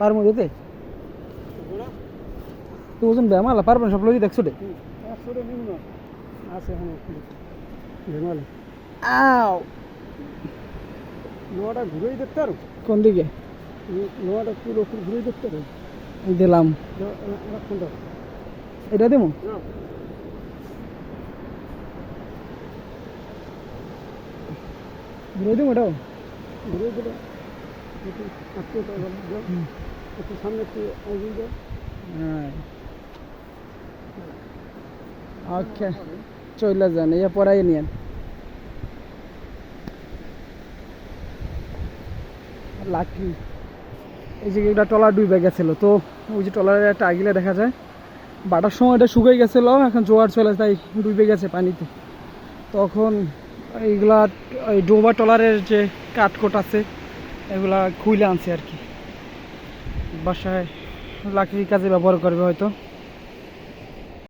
পারব যেতে? তো ওজন ব্যায়ামালা পারবেন সব লোকই দেখছ রে। আছে ভেঙালে আও। লোহাটা ঘুরেই দেখতে পারো? কোন দিকে? লোহাটা পুরো ঘুরেই দেখতে পারো? দিলাম। এটা দেবো ঘুরে দেবো এটাও? ঘুরে দিলে যাও ওকে চলে যান ইয়ে পড়াই নিয়েন। লাকি। এই যে একটা টলার ডুবে গেছিল, তো ওই যে টলারের একটা আগিলে দেখা যায়, বাটার সময় এটা শুকিয়ে গেছিল, এখন জোয়ার চলে তাই ডুবে গেছে পানিতে। তখন এইগুলা ওই ডোবা টলারের যে কাঠকোট আছে এগুলা খুইলে আনছে আর কি। বাসায় লাকড়ির কাজে ব্যবহার করবে হয়তো।